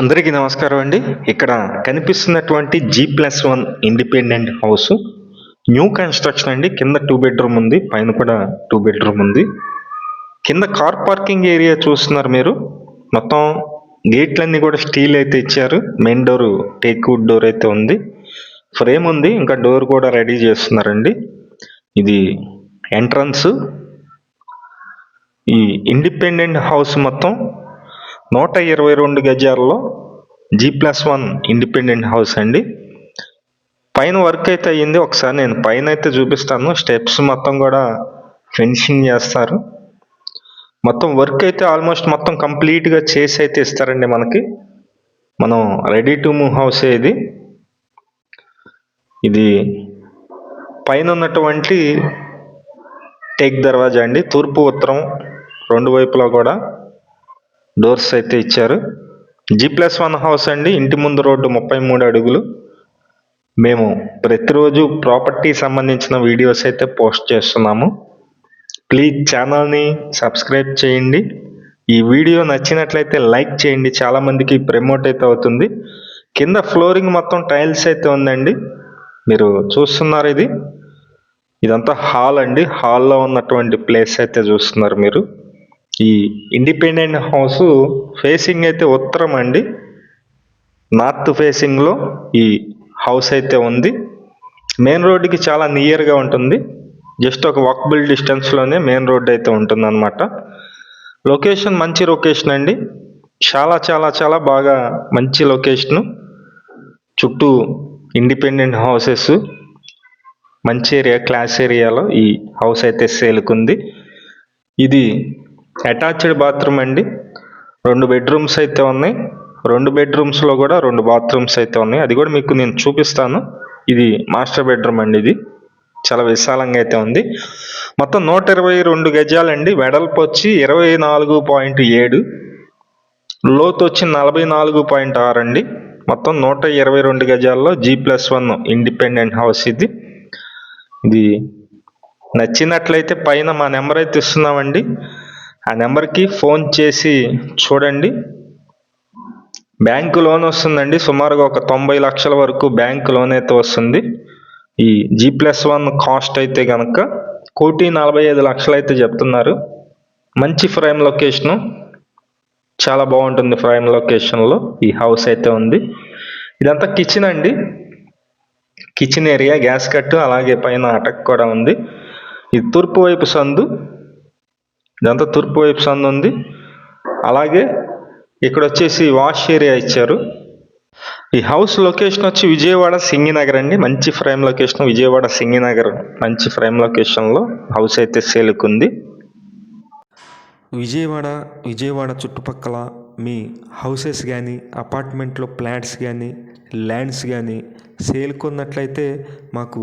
అందరికీ నమస్కారం అండి. ఇక్కడ కనిపిస్తున్నటువంటి G plus one independent house new construction అండి. కింద టూ బెడ్రూమ్ ఉంది. పైన కూడా టూ బెడ్రూమ్ ఉంది. కింద కార్ పార్కింగ్ ఏరియా చూస్తున్నారు మీరు. మొత్తం గేట్లన్నీ కూడా స్టీల్ అయితే ఇచ్చారు. Main door teak wood door అయితే ఉంది. ఫ్రేమ్ ఉంది. ఇంకా డోర్ కూడా రెడీ చేస్తున్నారండి. ఇది ఎంట్రన్స్ ఈ ఇండిపెండెంట్ హౌస్ మొత్తం నూట ఇరవై రెండు గజాల్లో G plus one independent house అండి. పైన వర్క్ అయితే అయ్యింది. ఒకసారి నేను పైన అయితే చూపిస్తాను. స్టెప్స్ మొత్తం కూడా ఫినిషింగ్ చేస్తారు. మొత్తం వర్క్ అయితే ఆల్మోస్ట్ మొత్తం కంప్లీట్గా చేసి అయితే ఇస్తారండి మనకి. మనం రెడీ టు మూవ్ హౌస్ ఇది. ఇది పైన ఉన్నటువంటి టేక్ దర్వాజా అండి. తూర్పు ఉత్తరం రెండు వైపులా కూడా డోర్స్ అయితే ఇచ్చారు. జీ ప్లస్ వన్ హౌస్ అండి. ఇంటి ముందు రోడ్డు ముప్పై మూడు అడుగులు. మేము ప్రతిరోజు ప్రాపర్టీ సంబంధించిన వీడియోస్ అయితే పోస్ట్ చేస్తున్నాము. ప్లీజ్ ఛానల్ని సబ్స్క్రైబ్ చేయండి. ఈ వీడియో నచ్చినట్లయితే లైక్ చేయండి. చాలామందికి ప్రమోట్ అయితే అవుతుంది. కింద ఫ్లోరింగ్ మొత్తం టైల్స్ అయితే ఉందండి. మీరు చూస్తున్నారు ఇది. ఇదంతా హాల్ అండి. హాల్లో ఉన్నటువంటి ప్లేస్ అయితే చూస్తున్నారు మీరు. ఈ ఇండిపెండెంట్ హౌస్ ఫేసింగ్ అయితే ఉత్తరం అండి. నార్త్ ఫేసింగ్లో ఈ హౌస్ అయితే ఉంది. మెయిన్ రోడ్డుకి చాలా నియర్గా ఉంటుంది. జస్ట్ ఒక వాక్బుల్ డిస్టెన్స్లోనే మెయిన్ రోడ్ అయితే ఉంటుంది అనమాట లొకేషన్ మంచి లొకేషన్ అండి. చాలా చాలా చాలా బాగా మంచి లొకేషను. చుట్టూ ఇండిపెండెంట్ హౌసెస్. మంచి ఏరియా క్లాస్ ఏరియాలో ఈ హౌస్ అయితే సేలుకుంది ఇది అటాచ్డ్ బాత్రూమ్ అండి. రెండు బెడ్రూమ్స్ అయితే ఉన్నాయి. రెండు బెడ్రూమ్స్లో కూడా రెండు బాత్రూమ్స్ అయితే ఉన్నాయి. అది కూడా మీకు నేను చూపిస్తాను. ఇది మాస్టర్ బెడ్రూమ్ అండి ఇది. చాలా విశాలంగా అయితే ఉంది. మొత్తం నూట ఇరవై రెండు గజాలండి. వెడల్పు వచ్చి ఇరవై నాలుగు పాయింట్ ఏడు. లోతు వచ్చి నలభై నాలుగు పాయింట్ ఆరు అండి. మొత్తం నూట ఇరవై రెండు గజాల్లో G plus one independent house ఇది. ఇది నచ్చినట్లయితే పైన మా నెంబర్ అయితే ఇస్తున్నామండి. ఆ నెంబర్కి ఫోన్ చేసి చూడండి. బ్యాంకు లోన్ వస్తుందండి. సుమారుగా ఒక తొంభై లక్షల వరకు బ్యాంకు లోన్ అయితే వస్తుంది. ఈ జీ ప్లస్ వన్ కాస్ట్ అయితే కనుక కోటి నలభై ఐదు లక్షలు అయితే చెప్తున్నారు. మంచి ఫ్రేమ్ లొకేషను. చాలా బాగుంటుంది ఫ్రేమ్ లొకేషన్లో. ఈ హౌస్ అయితే ఉంది. ఇదంతా కిచెన్ అండి. కిచెన్ ఏరియా గ్యాస్ కట్టు అలాగే పైన అటక్ కూడా ఉంది. ఇది తూర్పు వైపు సందు ఇదంతా తూర్పు వైపు సందు ఉంది. అలాగే ఇక్కడ వచ్చేసి వాష్ ఏరియా ఇచ్చారు. ఈ హౌస్ లొకేషన్ వచ్చి విజయవాడ సింగినగర్ అండి. మంచి ఫ్రేమ్ లొకేషన్ విజయవాడ సింగినగర్ మంచి ఫ్రేమ్ లొకేషన్లో హౌస్ అయితే సేలుకుంది విజయవాడ విజయవాడ చుట్టుపక్కల మీ హౌసెస్ కానీ అపార్ట్మెంట్లో ఫ్లాట్స్ కానీ ల్యాండ్స్ కానీ సేల్కొన్నట్లయితే మాకు